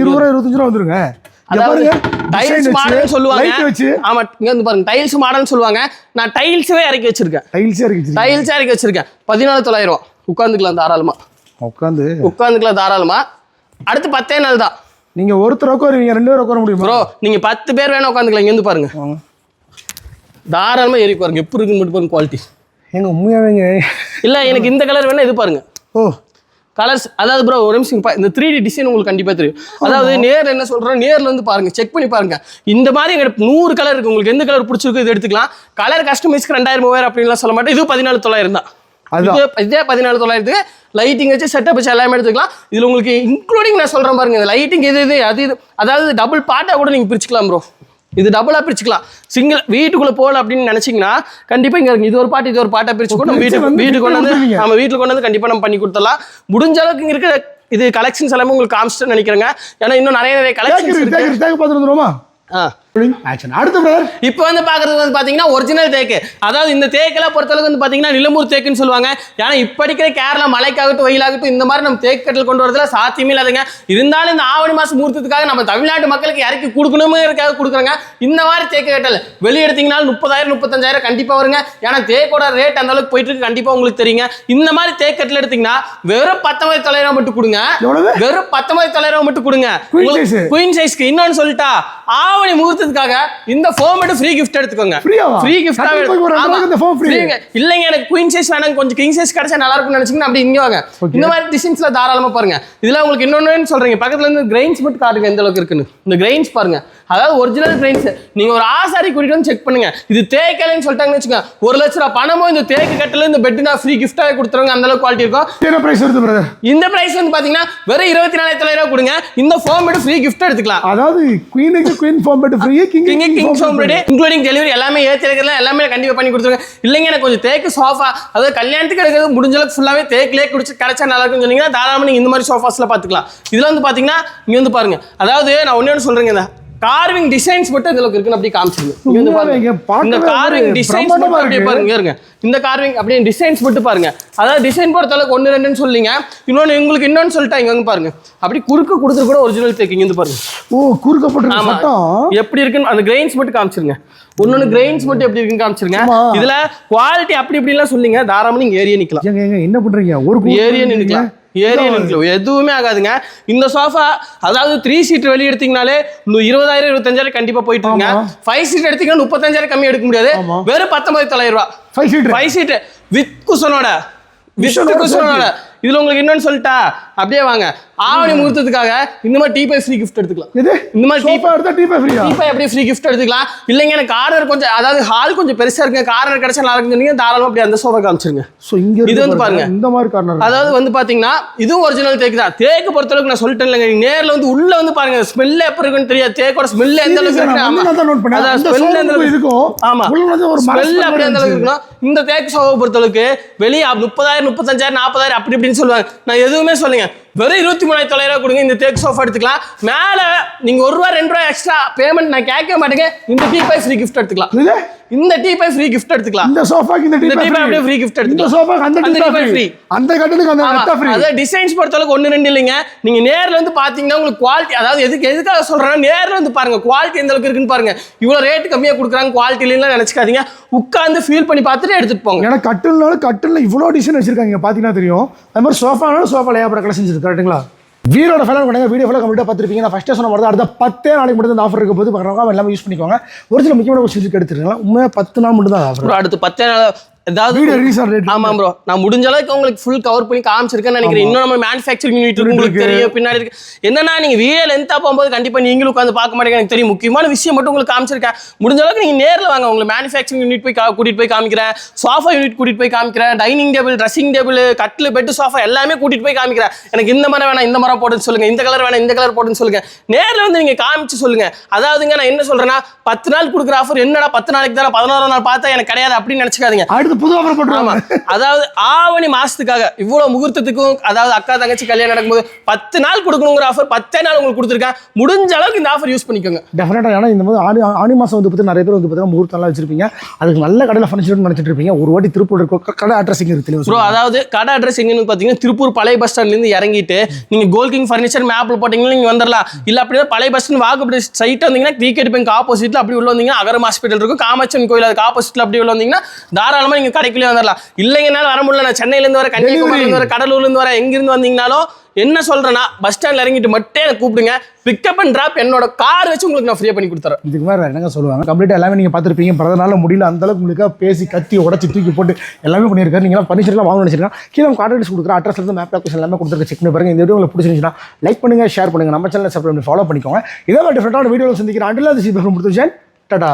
இருபது ரூபா இருபத்தஞ்சு ரூபா வந்துருங்க. டைல்ஸ் மாடல் சொல்லுவாங்க. ஆமா இங்க வந்து பாருங்க டைல்ஸ் மாடல் சொல்லுவாங்க. நான் டைல்ஸவே இறக்கி வச்சிருக்கேன். டைல்ஸே இருக்கு டைல்ஸே இறக்கி வச்சிருக்கேன். பதினாலு தொள்ளாயிரம். உட்காந்துக்கலாம் தாராளமா. உட்காந்து உட்காந்துக்கலாம் தாராளமா. அடுத்து பத்தே நாள் தான். நீங்க ஒருத்தர் உட்காருவீங்க ரெண்டு பேரும் உட்கார முடியுமா? ப்ரோ நீங்க பத்து பேர் வேணா உட்காந்துக்கலாம். இங்க வந்து பாருங்க. தாராளமா ஏறி பாருங்க. எப்படி இருக்குன்னு மட்டும் பாருங்க குவாலிட்டி ஏங்க உண்மையாவேங்க இல்ல எனக்கு இந்த கலர் வேணா இது பாருங்க. ஓ. கலர்ஸ் அதாவது ப்ரோ ஒரு நிமிஷம் பா- இந்த த்ரீ டி டிசைன் உங்களுக்கு கண்டிப்பா தெரியும். அதாவது நேர்ல என்ன சொல்றோம்? நேர்ல வந்து பாருங்க செக் பண்ணி பாருங்க. இந்த மாதிரி எங்க நூறு கலர் இருக்கு. உங்களுக்கு எந்த கலர் பிடிச்சிருக்கு இது எடுத்துக்கலாம். கலர் கஸ்டமைஸ்க்கு ரெண்டாயிரம் மூவாயிரம் அப்படின்லாம் சொல்ல மாட்டேன். இது பதினாலு தொள்ளாயிரம் தான். இது- பதினாலு தொள்ளாயிரத்துக்கு லைட்டிங் வச்சு செட்டப் வச்சு எல்லாமே எடுத்துக்கலாம். இதுல உங்களுக்கு இன்க்ளூடிங் நான் சொல்றேன் பாருங்க இந்த லைட்டிங் இது இது அது இது. அதாவது டபுள் பார்ட்டா கூட நீங்க பிரிச்சுக்கலாம் ப்ரோ இது டபுளா பிரிச்சுக்கலாம். சிங்கிள் வீட்டுக்குள்ள போகல அப்படின்னு நினைச்சீங்கன்னா கண்டிப்பா இங்க இது ஒரு பாட்டு இது ஒரு பாட்டா பிரிச்சு கூட பிரிச்சு வீட்டுக்கு கொண்டு வந்து. நம்ம வீட்டுல கொண்டு வந்து கண்டிப்பா நம்ம பண்ணி கொடுத்துடலாம். முடிஞ்ச அளவுக்கு இங்க இருக்கிற இது கலெக்ஷன்ஸ் எல்லாமே உங்களுக்கு காமிச்சிட்டு நினைக்கிறேங்க. ஏன்னா இன்னும் நிறைய நிறைய கலெக்ஷன்ஸ் இருக்கு. ஆ. ஆக்ஷன் அடுத்த பிரதர் இப்போ வந்து பார்க்குறது வந்து பார்த்தீங்கன்னா ஒரிஜினல் தேக்கு. அதாவது இந்த தேக்கெல்லாம் பொறுத்தளவுக்கு வந்து பார்த்தீங்கன்னா நிலம்பூர் தேக்குன்னு சொல்லுவாங்க. ஏன்னா இப்போ அடிக்கிற கேரளா மழைக்காகட்டும் வெயிலாகட்டும் இந்த மாதிரி நம்ம தேக்கு கட்டில் கொண்டு வரதுல சாத்தியமே இல்லாதுங்க. இருந்தாலும் இந்த ஆவணி மாதம் முகூர்த்தத்துக்காக நம்ம தமிழ்நாட்டு மக்களுக்கு இறக்கி கொடுக்கணுங்கிறதுக்காக கொடுக்குறாங்க. இந்த மாதிரி தேக்கு கட்டல் வெளியே எடுத்தீங்கன்னா முப்பதாயிரம் முப்பத்தஞ்சாயிரம் கண்டிப்பாக வருங்க. ஏன்னா தேக்கோட ரேட் அந்த அளவுக்கு போயிட்டு இருக்கு. கண்டிப்பாக உங்களுக்கு தெரியுங்க. இந்த மாதிரி தேக்கு கட்டில் எடுத்தீங்கன்னா வெறும் பத்தொன்பது தொள்ளாயிரம் மட்டும் கொடுங்க. வெறும் பத்தொன்பது தொள்ளாயிரம் மட்டும் கொடுங்க. குயின் சைஸ்க்கு இன்னொன்னு சொல்லிட்டா ஆவணி முகூர்த்தத்துக்காக இந்த ஃபோம் மட்டும் ஃப்ரீ கிஃப்ட் எடுத்துக்கோங்க? ஃப்ரீ கிஃப்ட் கட்டில் போய் ஒரு ரெண்டு நாளைக்கு இந்த foam free. இல்லைங்க எனக்கு குயின் சைஸ் வேணாம் கொஞ்சம் கிங் சைஸ் கிடைச்சா நல்லா இருக்கும்னு நினைச்சீங்கன்னா அப்படி இங்க வாங்க. இந்த மாதிரி டிசைன்ஸ்ல தாராளமா பாருங்க. இதுல உங்களுக்கு இன்னொன்னு சொல்றீங்க. பக்கத்துல இருந்து கிரெயின்ஸ் மட்டும் காட்டுங்க எந்த அளவுக்கு இருக்குன்னு. இந்த கிரெயின்ஸ் பாருங்க. அதாவது ஒரிஜினல் கிரெயின்ஸ் நீங்க ஒரு ஆசாரி கூட்டிட்டு வந்து செக் பண்ணுங்க. இது தேக்கலைன்னு சொல்லிட்டாங்கன்னு வச்சுக்கோங்க. ஒரு லட்ச ரூபா பணமும் இந்த தேக்கு கட்டில இந்த பெட் நான் ஃப்ரீ கிஃப்டாவே கொடுத்துருவாங்க. அந்த அளவுக்கு குவாலிட்டி இருக்கும். என்ன பிரைஸ் வருது பிரதர் இந்த பிரைஸ் வந்து பாத்தீங்கன்னா வெறும் இருபத்தி நாலாயிரத்தி தொள்ளாயிரம் கொடுங்க. இந்த ஃபோம் மட்டும் ஃப்ரீ கிஃப்ட் எடுத்துக்கலாம். அதாவது குயினுக்கு queen foam bed free king king foam ready including delivery எல்லாமே ஏற்றி எல்லாமே கண்டிப்பாக பண்ணி கொடுத்துருங்க. இல்லைங்க எனக்கு கொஞ்சம் தேக்கு சோஃபா அதாவது கல்யாணத்துக்கு எடுக்கிறது முடிஞ்ச அளவுக்கு ஃபுல்லாகவே தேக்கிலே குடிச்சு கிடைச்சா நல்லா இருக்கும்னு சொன்னீங்கன்னா தாராளமாக நீங்கள் இந்த மாதிரி சோஃபாஸ்ல பார்த்துக்கலாம் இதில் வந்து பார்த்தீங்கன்னா இங்கே வந்து பாருங்க. அதாவது நான் ஒன்று ஒன்று சொல்றேங்க இந்த கார்விங் டிசைன்ஸ் மட்டும் இதுல இருக்குன்னு அப்படியே காமிச்சிருங்க. இந்த கார்விங் டிசைன்ஸ் மட்டும் அப்படியே. பாருங்க இருங்க இந்த கார்விங் அப்படியே டிசைன்ஸ் மட்டும் பாருங்க. அதாவது டிசைன் பொறுத்த அளவுக்கு ஒன்று ரெண்டுன்னு சொல்லிங்க. இன்னொன்று உங்களுக்கு இன்னொன்னு சொல்லிட்டா இங்க வந்து பாருங்க. அப்படி குறுக்கு கொடுத்துரு கூட ஒரிஜினல் தேக்கு இங்க வந்து பாருங்க. ஓ ஆமா. சட்டம்? எப்படி இருக்குன்னு அந்த கிரெயின்ஸ் மட்டும் காமிச்சிருங்க. ஒன்னொன்னு கிரெயின்ஸ் மட்டும் எப்படி இருக்குன்னு காமிச்சிருங்க. இதுல குவாலிட்டி அப்படி இப்படிலாம் சொல்லிங்க. தாராளமா நீங்க ஏரியா நிக்கலாம். என்ன பண்றீங்க? ஒரு ஏரியா? நிக்கலாம். ஏரியா நிக்கலாம் எதுவுமே ஆகாதுங்க. இந்த சோஃபா அதாவது த்ரீ சீட் வெளியே எடுத்தீங்கனாலே இருபதாயிரம் இருபத்தஞ்சாயிரம் கண்டிப்பா போயிட்டு இருக்குங்க. ஆமா. ஃபைவ் சீட் எடுத்தீங்கன்னா முப்பத்தஞ்சாயிரம் கம்மி எடுக்க முடியாது. வெறும் பத்தொன்பது தொள்ளாயிரம் ரூபாய். Five seat five seat with குஷனோட. Vishnu கிருஷ்ணனோட இதுல உங்களுக்கு என்னன்னு சொல்லிட்டா அப்படியே வாங்க. ஆவணி முகூர்த்தத்துக்காக இந்த மாதிரி டீ பை ஃப்ரீ கிஃப்ட் எடுத்துக்கலாம். இது இந்த மாதிரி டீ சோஃபா எடுத்தா டீ பை ஃப்ரீயா டீ பை அப்படியே ஃப்ரீ கிஃப்ட் எடுத்துக்கலாம்? இல்லைங்க எனக்கு கார்னர் கொஞ்சம் அதாவது ஹால் கொஞ்சம் பெருசா இருக்குங்க. கார்னர் கிடைச்சா நல்லா இருக்குன்னு சொன்னீங்க தாராளமா அப்படியே அந்த சோஃபா காமிச்சிருங்க. ஸோ இங்க இது இருக்கு வந்து பாருங்க. இந்த மாதிரி கார்னர் அதாவது வந்து பாத்தீங்கன்னா இதுவும் ஒரிஜினல் தேக்கு தான். தேக்கு பொறுத்தளவுக்கு நான் சொல்லிட்டேன் இல்லைங்க. நேர்ல வந்து உள்ள வந்து பாருங்க ஸ்மெல் எப்படி இருக்குன்னு தெரியாது. தேக்கோட ஸ்மெல் எந்த அளவுக்கு இருக்கு அதான் சோஃபா எந்த அளவுக்கு இருக்கும் ஆமா. ஒரு ஸ்மெல் smell அப்படி அந்த அளவுக்கு. இருக்கணும் இந்த தேக்கு சோஃபா பொறுத்தளவுக்கு வெளியே முப்பதாயிரம் முப்பத்தஞ்சாயிரம் நாற்பதாயிரம் அப்படி இப்படின்னு சொல்லுவாங்க. நான் எதுவுமே சொல்லுங்க வெறும் இருபத்தி மூணாயிரத்தி தொள்ளாயிரம் கொடுங்க இந்த தேக்கு சோஃபா எடுத்துக்கலாம். மேல நீங்க ஒரு ரூபா ரெண்டு ரூபா எக்ஸ்ட்ரா பேமெண்ட் நான் கேட்க மாட்டேங்க. இந்த டீ பை ஃப்ரீ கிஃப்ட் எடுத்துக்கலாம். இந்த டீ பை ஃப்ரீ கிஃப்ட் எடுத்துக்கலாம். இந்த சோஃபாக்கு இந்த இந்த டீ பை அப்படியே ஃப்ரீ கிஃப்ட் இந்த எடுத்துக்கலாம் சோஃபாக்கு அந்த டீ பை ஃப்ரீ. அந்த கட்டலுக்கு அந்த. நெட்டா ஃப்ரீ அதாவது டிசைன்ஸ் பொறுத்தளவுக்கு ஒன்று ரெண்டு இல்லைங்க. நீங்க நேர்ல வந்து பாத்தீங்கன்னா உங்களுக்கு குவாலிட்டி அதாவது எதுக்கு எதுக்காக சொல்றேன்னா நேர்ல வந்து பாருங்க குவாலிட்டி எந்த அளவுக்கு இருக்குன்னு பாருங்க. இவ்வளவு ரேட் கம்மியா கொடுக்குறாங்க குவாலிட்டி இல்லைன்னு நினைச்சுக்காதீங்க. உட்காந்து ஃபீல் பண்ணி பார்த்துட்டு எடுத்துட்டு போங்க. ஏன்னா கட்டில்னாலும் கட்டில்ல இவ்வளோ டிசைன் வச்சிருக்காங்க இங்க பார்த்தீங்கன்னா தெரியும். அது மாதிரி சோஃபானாலும் சோஃபா லேபர் கலெக்ஷன்ஸ் இருக்கு. கரெக்ட்டுங்களா? வீரோட ஃபேன் பண்ணுங்க வீடியோ ஃபுல்லாக கம்ப்ளீட்டாக பார்த்துருப்பீங்க. நான் ஃபஸ்ட்டே சொன்ன மாதிரி தான் அடுத்த பத்தே நாளைக்கு மட்டும் இந்த ஆஃபர் இருக்க. போது பார்க்குறவங்க எல்லாமே யூஸ் பண்ணிக்கோங்க. ஒரு சில முக்கியமான கொஸ்டின்ஸ் எடுத்துருக்கலாம் உண்மையாக பத்து நாள் மட்டும் தான் ஆஃபர் அடுத்து பத்தே நாள் ஏதாவது ஆமா ப்ரோ நான் முடிஞ்ச அளவுக்கு உங்களுக்கு ஃபுல் கவர் பண்ணி காமிச்சிருக்கேன்னு நினைக்கிறேன். இன்னும் நம்ம மேனுஃபேக்சரிங் யூனிட் உங்களுக்கு தெரியும் பின்னாடி இருக்கு. என்னன்னா நீங்க வீடியோ லென்த்தா போகும்போது கண்டிப்பா நீங்களும் உட்காந்து பார்க்க மாட்டீங்க எனக்கு தெரியும். முக்கியமான விஷயம் மட்டும் உங்களுக்கு காமிச்சிருக்கேன். முடிஞ்ச அளவுக்கு நீங்க நேர்ல வாங்க. உங்களுக்கு மேனுஃபேக்சரிங் யூனிட் போய் கூட்டிட்டு போய் காமிக்கிறேன். சோஃபா யூனிட் கூட்டிட்டு போய் காமிக்கிறேன். டைனிங் டேபிள் ட்ரெஸ்ஸிங் டேபிள் கட்டில் பெட் சோஃபா எல்லாமே கூட்டிட்டு போய் காமிக்கிறேன். எனக்கு இந்த மரம் வேணாம் இந்த மரம் சொல்லுங்க. இந்த கலர் வேணாம் இந்த கலர் போடுன்னு சொல்லுங்க. நேர்ல வந்து நீங்க காமிச்சு சொல்லுங்க. அதாவதுங்க நான் என்ன சொல்றேன்னா பத்து நாள் கொடுக்குற ஆஃபர் என்னடா பத்து நாளைக்கு தானே பதினோராம் நாள் பார்த்தா எனக்கு கிடையாது அப்படின்னு நினைச்சுக்காதீங்க. அடுத்து புது ஆஃபர் போட்டுருவாங்க. அதாவது ஆவணி மாசத்துக்காக இவ்வளவு முகூர்த்தத்துக்கும் அதாவது அக்கா தங்கச்சி கல்யாணம் நடக்கும்போது பத்து நாள் கொடுக்கணுங்கிற ஆஃபர் பத்தே நாள் உங்களுக்கு கொடுத்துருக்கேன். முடிஞ்ச அளவுக்கு இந்த ஆஃபர் யூஸ் பண்ணிக்கோங்க. டெஃபினட்டாக ஏன்னா இந்த மாதிரி ஆணி ஆணி மாதம் வந்து பார்த்தீங்கன்னா நிறைய பேர் வந்து பார்த்தீங்கன்னா முகூர்த்தம்லாம் வச்சிருப்பீங்க. அதுக்கு நல்ல கடையில் ஃபர்னிச்சர்னு நினச்சிட்டு இருப்பீங்க. ஒரு வாட்டி திருப்பூர் இருக்க கடை அட்ரஸ் இங்கே இருக்கு ப்ரோ அதாவது கடை அட்ரஸ் எங்கன்னு பார்த்தீங்கன்னா திருப்பூர் பழைய பஸ் ஸ்டாண்ட்லேருந்து இறங்கிட்டு நீங்கள் கோல் கிங் ஃபர்னிச்சர் மேப்பில் போட்டிங்கன்னா நீங்கள் வந்துடலாம் இல்லை அப்படின்னா பழைய பஸ் ஸ்டாண்ட் வாக்குப்படி சைட் வந்தீங்கன்னா கிரிக்கெட் பேங்க் ஆப்போசிட்டில் அப்படி உள்ள வந்தீங்கன்னா அகரம் ஹாஸ்பிட்டல் இருக்கும். காமாட்சன் கோயில் அதுக்கு ஆப்போசிட்டில் அப்படி உள்ள வந்தீங்கன்னா தாராளமாக நீங்கள் கடைக்குள்ளே வந்துடலாம் இல்லைங்கனால வர முடியல. நான் சென்னையிலேருந்து வர கன்னியாகுமரியிலேருந்து வர கடலூர்லேருந்து வர எங்கிருந்து வந்தீங்கனாலும் என்ன சொல்கிறேன்னா பஸ் ஸ்டாண்டில் இறங்கிட்டு மட்டும் எனக்கு கூப்பிடுங்க. பிக்கப் அண்ட் ட்ராப் என்னோட கார் வச்சு உங்களுக்கு நான் ஃப்ரீயாக பண்ணி கொடுத்துறேன். இதுக்கு மேலே என்னங்க சொல்லுவாங்க? கம்ப்ளீட்டாக எல்லாமே நீங்கள் பார்த்துருப்பீங்க. பிறந்தனால முடியல அந்த அளவுக்கு உங்களுக்கு பேசி கத்தி உடச்சி தூக்கி போட்டு எல்லாமே பண்ணியிருக்காரு. நீங்களாம் ஃபர்னிச்சர்லாம் வாங்க நினைச்சிருக்கேன் கீழே கான்டாக்ட்ஸ் கொடுக்குற அட்ரஸ் இருந்து மேப் லொகேஷன் எல்லாமே கொடுத்துருக்கு செக் பண்ணி பாருங்க. இந்த வீடியோ உங்களுக்கு பிடிச்சிருந்துச்சுன்னா லைக் பண்ணுங்க ஷேர் பண்ணுங்க. நம்ம சேனல் சப்ஸ்கிரைப் பண்ணி ஃபாலோ பண்ணிக்கோங்க இதே மாதிரி டிஃப்ரெண்டான வீடியோவில் சந்திக்கிறேன். அண்டில் அது சி முடிச்சு டாடா.